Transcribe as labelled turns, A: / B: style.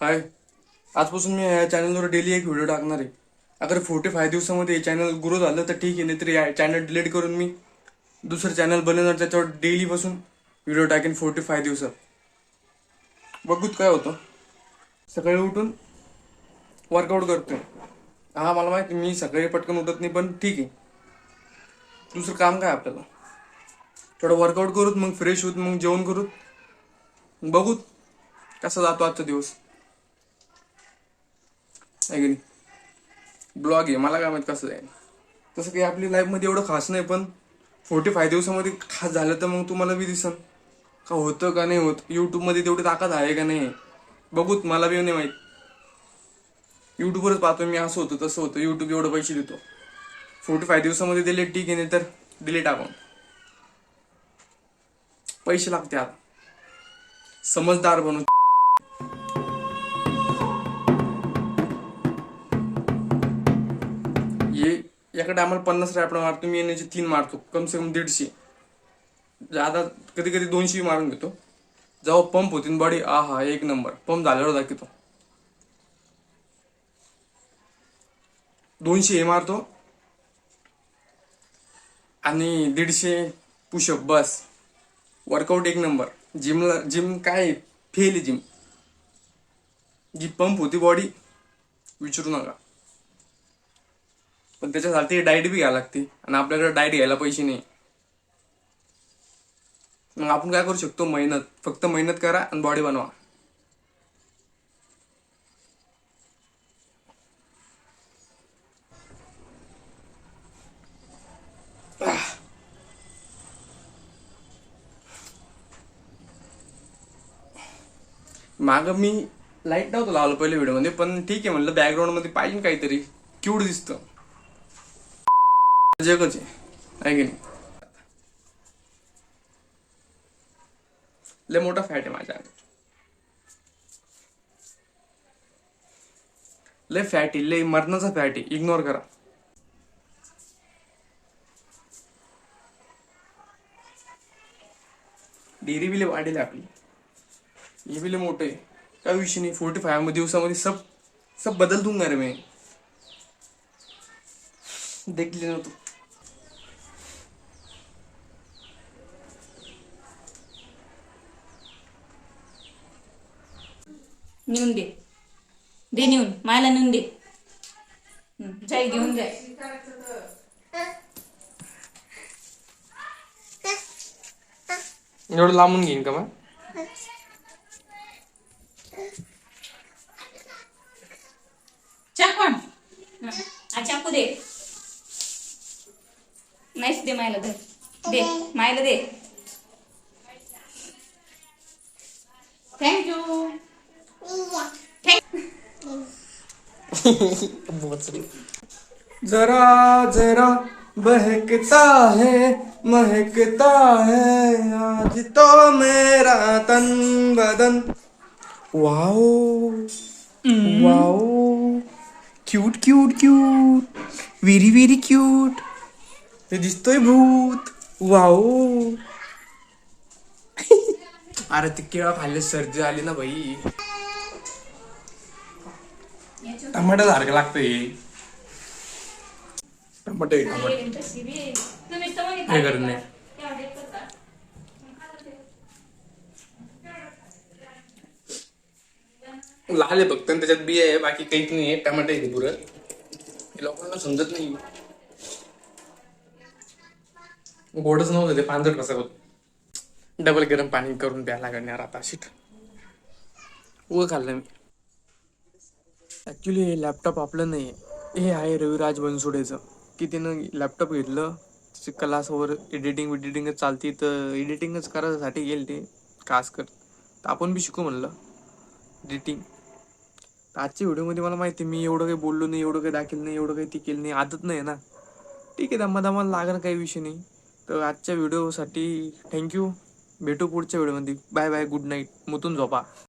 A: हाय. आजपासून मी या चॅनलवर डेली एक व्हिडिओ टाकणार आहे. अगर फोर्टी फाय दिवसामध्ये चॅनल ग्रो झालं तर ठीक आहे नाहीतर या चॅनल डिलीट करून मी दुसरं चॅनल बनवणार त्याच्यावर डेली बसून व्हिडिओ टाकेन फोर्टी फाय दिवसात. बघूत काय होतं. सकाळी उठून वर्कआउट करतो हा मला माहिती मी सकाळी पटकन उठत नाही पण ठीक आहे. दुसरं काम काय आपल्याला? थोडं वर्कआउट करूत मग फ्रेश होत मग जेवण करूत. बघूत कसा जातो आजचा दिवस. आहे की नाही ब्लॉग आहे मला काय माहीत कसं आहे. तसं काही आपली लाईफमध्ये एवढं खास नाही पण फोर्टी फाय दिवसामध्ये खास झालं तर मग तुम्हाला बी दिसन. का होतं का नाही होत? यूट्यूबमध्ये तेवढी ताकद आहे का नाही? बघूत मला बी नाही माहीत. यूट्यूबवरच पाहतो मी असं होतं तसं होतं. यूट्यूब एवढं पैसे देतो. फोर्टी फाय दिवसामध्ये दिले ठीक आहे नाही तर डिलीट अकाउंट पैसे लागते आता समजदार बनू याकडे आम्हाला पन्नास रॅपड मारतो मी येण्याचे तीन मारतो कम से कम दीडशे. जादा कधी कधी दोनशे मारून घेतो. जेव्हा पंप होती बॉडी आ हा एक नंबर. पंप झाल्यावर दाखवतो. दोनशे हे मारतो. आणि दीडशे पुशअप बस. वर्कआउट एक नंबर. जिमला जिम काय फेल आहे जिम. जी पंप होती बॉडी विचारू नका. पण त्याच्यासाठी डाएट बी घ्यायला लागते. आणि आपल्याकडे डाएट घ्यायला पैसे नाही. मग आपण काय करू शकतो? मेहनत. फक्त मेहनत करा आणि बॉडी बनवा. माग मी लाइट नव्हतं लावलं पहिले व्हिडिओमध्ये पण ठीक आहे म्हणलं बॅकग्राऊंडमध्ये पाहिजे काहीतरी. क्यूड दिसतं. जगच आहे की नाही? लय मोठा फॅट आहे माझ्या लय फॅट आहे लय मरणाचा फॅट आहे. इग्नोर करा. डेअरी बिले वाढेल आपली. हे बिले लय मोठे आहे. काय विषय नाही. फोर्टी फाय दिवसामध्ये सब सब बदल दूंगा रे मी. देख ना तू.
B: नेऊन दे. दे नेऊन. मायला नेऊन दे. जाई घेऊन जाय
A: एवढं लांबून घेईन का मग?
B: चाकू आण. हा चाकू दे. नाहीच दे मायला दे दे. मायला दे. थँक्यू
A: जरा जरा बहकता है महकता है आज तो मेरा तन बदन। Wow wow. Cute cute cute very very cute ते दिसतोय भूत वाओ अरे ते केळा खाल्ले सर्दी आली ना भाई टमाटा सारखं लागतंय. टमाटे टमाटे. हे करत नाही. लाल आहे फक्त आणि त्याच्यात बिया आहे बाकी काहीच नाही आहे. टमाटे आहे पुरं. हे लोकांना समजत नाही. गोडच नव्हतं ते पांढरट कसं होत? डबल गरम पाणी करून प्यायला लागणार आता शिट. व खाल्लं मी. ॲक्च्युली हे लॅपटॉप आपलं नाही आहे हे आहे रविराज बनसोडेचं. की त्यानं लॅपटॉप घेतलं त्याची क्लासवर एडिटिंग विडिटिंगच चालती तर एडिटिंगच करायसाठी गेल ते खास कर. तर आपण बी शिकू म्हणलं. एडिटिंग आजच्या व्हिडिओमध्ये मला माहिती आहे, मी एवढं काही बोललो नाही एवढं काही दाखल नाही एवढं काही ती केलं नाही आदत नाही ना. ठीक आहे दमा दमाला लागणं काही विषय नाही. तर आजच्या व्हिडिओसाठी थँक्यू भेटू पुढच्या व्हिडिओमध्ये. बाय बाय गुड नाईट मुतून झोपा.